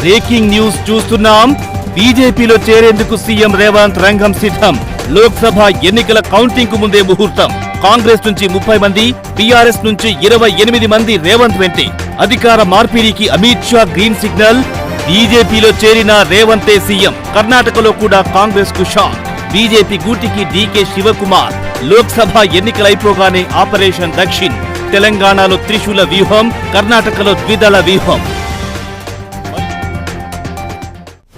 Breaking news చూస్తున్నాం. బీజేపీలో చేరేందుకు సీఎం రేవంత్ రంగం సిద్ధం. లోక్సభ ఎన్నికల కౌంటింగ్కు ముందే ముహూర్తం. కాంగ్రెస్ నుంచి ముప్పై మంది టీఆర్ఎస్ నుంచి ఇరవై ఎనిమిది మంది రేవంత్ వెంటే. అధికార మార్పిడికి అమిత్ షా గ్రీన్ సిగ్నల్. బీజేపీలో చేరిన రేవంతే సీఎం. కర్ణాటకలో కూడా కాంగ్రెస్కు షాక్. బీజేపీ గూటికి డీకే శివకుమార్. లోక్సభ ఎన్నికలైపోగానే ఆపరేషన్ దక్షిణ్. తెలంగాణలో త్రిశూల వ్యూహం కర్ణాటకలో ద్విదళ వ్యూహం.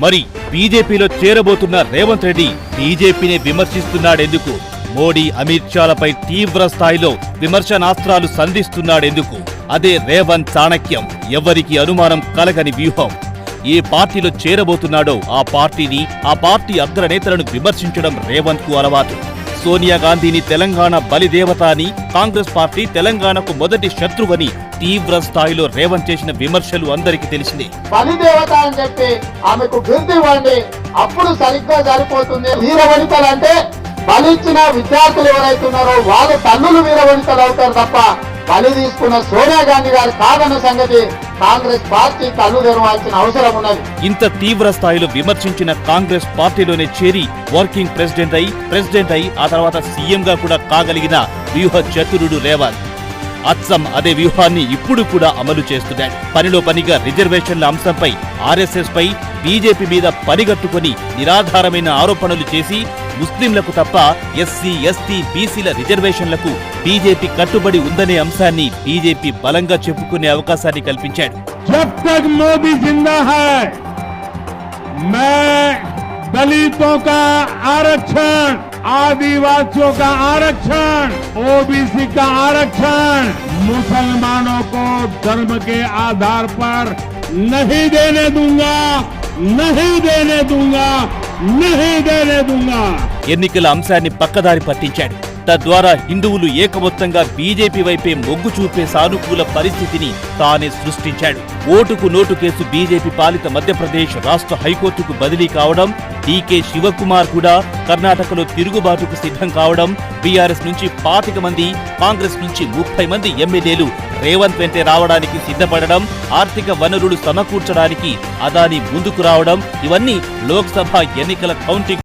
మరి బీజేపీలో చేరబోతున్న రేవంత్ రెడ్డి బీజేపీని విమర్శిస్తున్నాడెందుకు? మోడీ అమిత్ షాలపై తీవ్ర స్థాయిలో విమర్శనాస్త్రాలు సంధిస్తున్నాడెందుకు? అదే రేవంత్ చాణక్యం. ఎవరికి అనుమానం కలగని వ్యూహం. ఏ పార్టీలో చేరబోతున్నాడో ఆ పార్టీని ఆ పార్టీ అగ్రనేతలను విమర్శించడం రేవంత్కు అలవాటు. సోనియా గాంధీని తెలంగాణ బలిదేవత అని కాంగ్రెస్ పార్టీ తెలంగాణకు మొదటి శత్రువని తీవ్ర స్థాయిలో రేవంత్ చేసిన విమర్శలు అందరికీ తెలిసిందే. బలిదేవత అని చెప్పి ఆమెకు బిరుదు ఇవ్వండి అప్పుడు సరిగ్గా సరిపోతుంది. వీరవనితలు అంటే బలిచ్చిన విద్యార్థులు ఎవరైతున్నారో వాళ్ళు తల్లులు వీరవనితలు అవుతారు తప్ప బలి తీసుకున్న సోనియా గాంధీ గారు కాదన్న సంగతి కాంగ్రెస్ పార్టీ కళ్ళు తెరవాల్సిన అవసరం ఉన్నది. ఇంత తీవ్ర స్థాయిలో విమర్శించిన కాంగ్రెస్ పార్టీలోనే చేరి వర్కింగ్ ప్రెసిడెంట్ అయి ప్రెసిడెంట్ అయి ఆ తర్వాత సీఎంగా కూడా కాగలిగిన వ్యూహ చతురుడు రేవంత్. అచ్చం అదే వ్యూహాన్ని ఇప్పుడు కూడా అమలు చేస్తున్నాడు. పనిలో పనిగా రిజర్వేషన్ల అంశంపై ఆర్ఎస్ఎస్ పై బీజేపీ మీద పనిగట్టుకుని నిరాధారమైన ఆరోపణలు చేసి ముస్లింలకు తప్ప ఎస్సీ ఎస్టీ బీసీల రిజర్వేషన్లకు బీజేపీ కట్టుబడి ఉందనే అంశాన్ని బీజేపీ బలంగా చెప్పుకునే అవకాశాన్ని కల్పించాడు जब तक मोदी जिंदा है मैं दलितों का आरक्षण आदिवासियों का आरक्षण ओबीसी का आरक्षण मुसलमानों को धर्म के आधार पर नहीं देने दूंगा नहीं देने दूंगा नहीं देने दूंगा ఎన్నికల అంశాన్ని పక్కదారి పట్టించాడు. తద్వారా హిందువులు ఏకమొత్తంగా బీజేపీ వైపే మొగ్గు చూపే సానుకూల పరిస్థితిని తానే సృష్టించాడు. ఓటుకు నోటు కేసు బీజేపీ పాలిత మధ్యప్రదేశ్ రాష్ట్ర హైకోర్టుకు బదిలీ కావడం డీకే శివకుమార్ కూడా కర్ణాటకలో తిరుగుబాటుకు సిద్ధం కావడం బీఆర్ఎస్ నుంచి పాతిక మంది కాంగ్రెస్ నుంచి ముప్పై మంది ఎమ్మెల్యేలు రేవంత్ వెంటే రావడానికి సిద్ధపడడం ఆర్థిక వనరులు సమకూర్చడానికి అదాని ముందుకు రావడం ఇవన్నీ లోక్సభ ఎన్నికల కౌంటింగ్